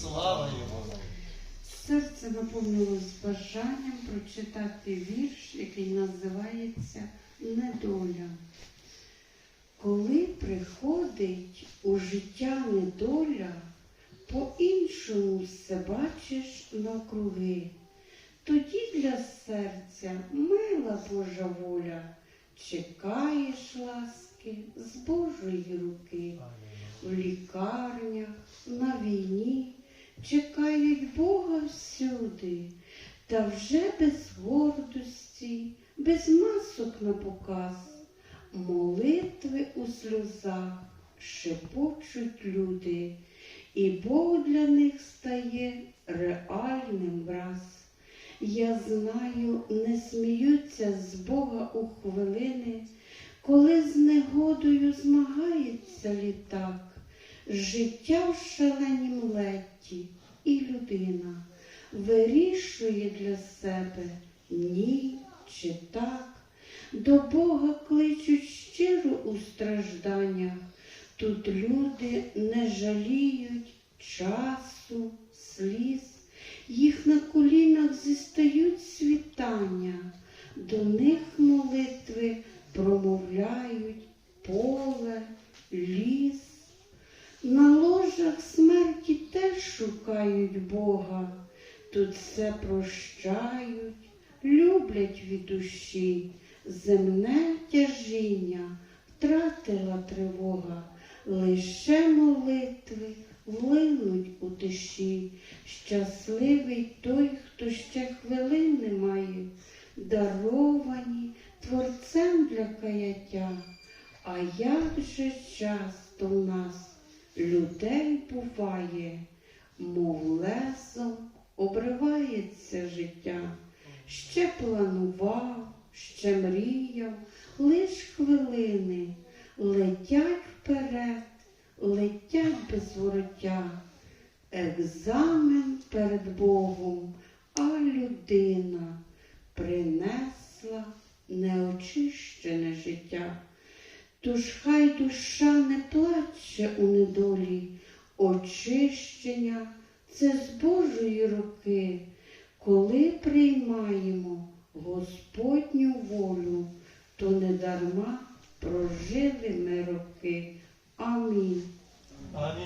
Слава йому! Серце наповнилось бажанням прочитати вірш, який називається Недоля. Коли приходить у життя недоля, по-іншому все бачиш навкруги. Тоді для серця мила Божа воля, чекаєш ласки з Божої руки. В лікарнях, на війні чекають Бога всюди, та вже без гордості, без масок на показ, молитви у сльозах шепочуть люди, і Бог для них стає реальним враз. Я знаю, не сміються з Бога у хвилини, коли з негодою змагається літак, життя в шаленім летті, і людина вирішує для себе ні чи так. До Бога кличуть щиро у стражданнях. Тут люди не жаліють часу, сліз, їх на колінах зістають світання, до них молитви промовляють поле, ліс. Шукають Бога, тут все прощають, люблять від душі, земне тяжіння втратила тривога, лише молитви влинуть у тиші. Щасливий той, хто ще хвилини має, даровані творцем для каяття. А як же часто в нас людей буває, мов лесом обривається життя. Ще планував, ще мріяв, лиш хвилини летять вперед, летять без вороття. Екзамен перед Богом, а людина принесла неочищене життя. Тож хай душа не плаче у недолі, очищення це з Божої руки, коли приймаємо Господню волю, то не дарма прожили ми роки. Амінь.